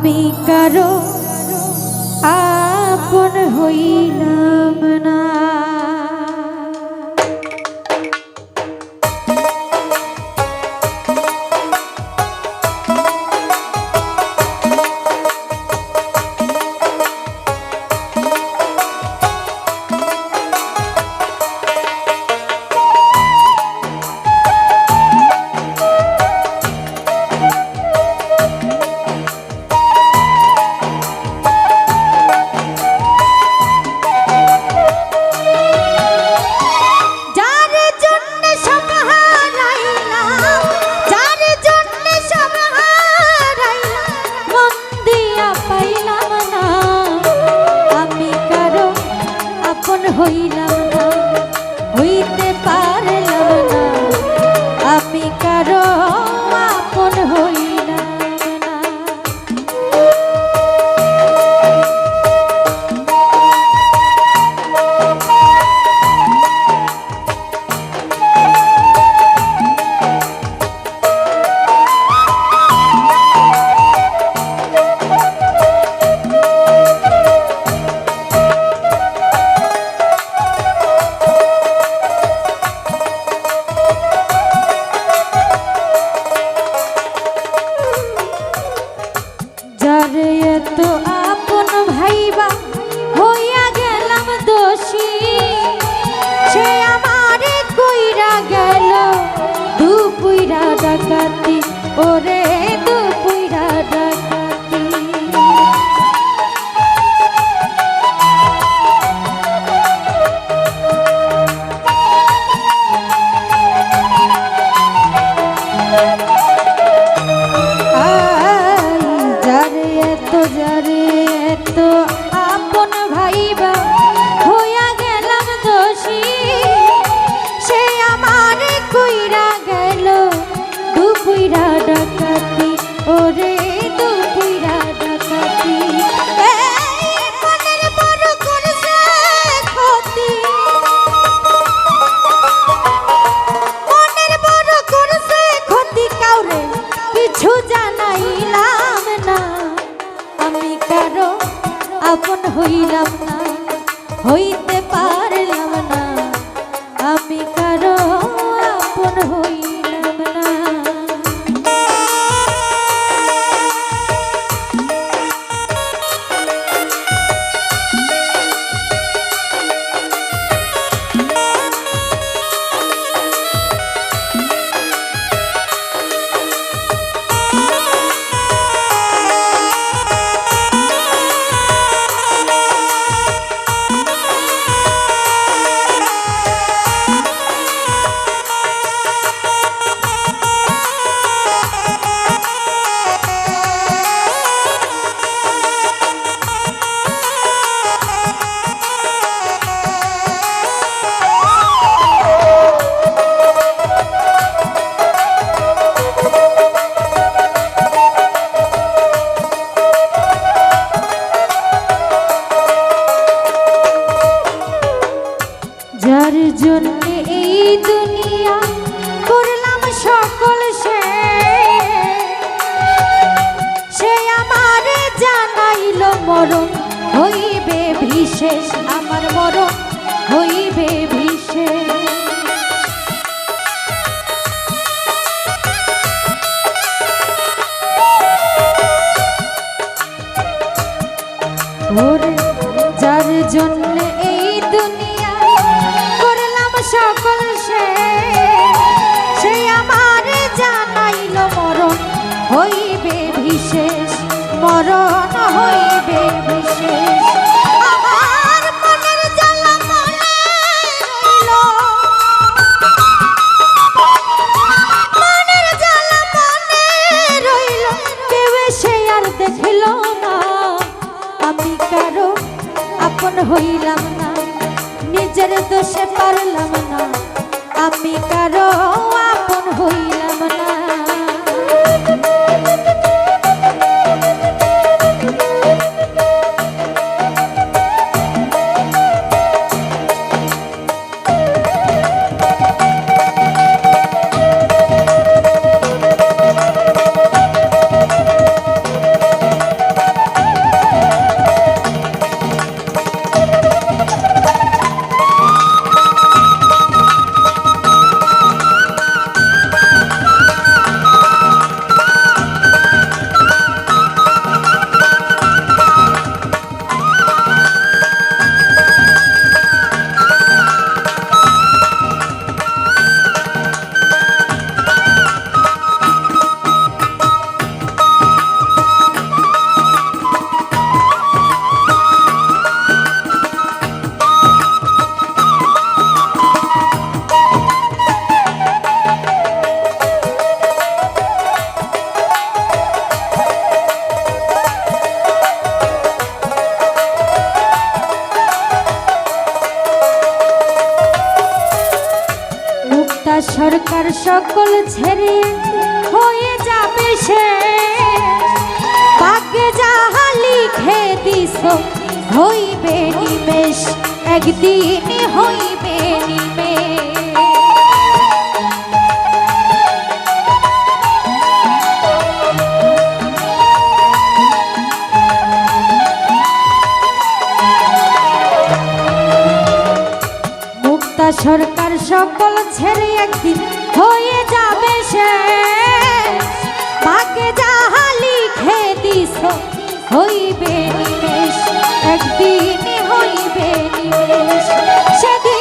আমি কারও আপন হই পাইলাম জন্যে দুনিয়া করলাম সকল সে সে জানাইল মরণ হইবে বিশেষ। আমার মরণ হইবে বিশেষ। সকল সে সে আমার জানাইল মরণ হইবে বিশেষ মরণ হইবে বিশেষ। সরকার সকল ছেড়ে হয়ে যাবে সে। ভাগ্যে যাহা লিখে দিস, হইবে নিবেশ একদিন হইবে সরকার সকল ছেড়ে একদিন হয়ে যাবে সে। তাকে যাহা লিখে দিস, হইবে নিমেষ একদিন হইবে নিমেষ। সেদিন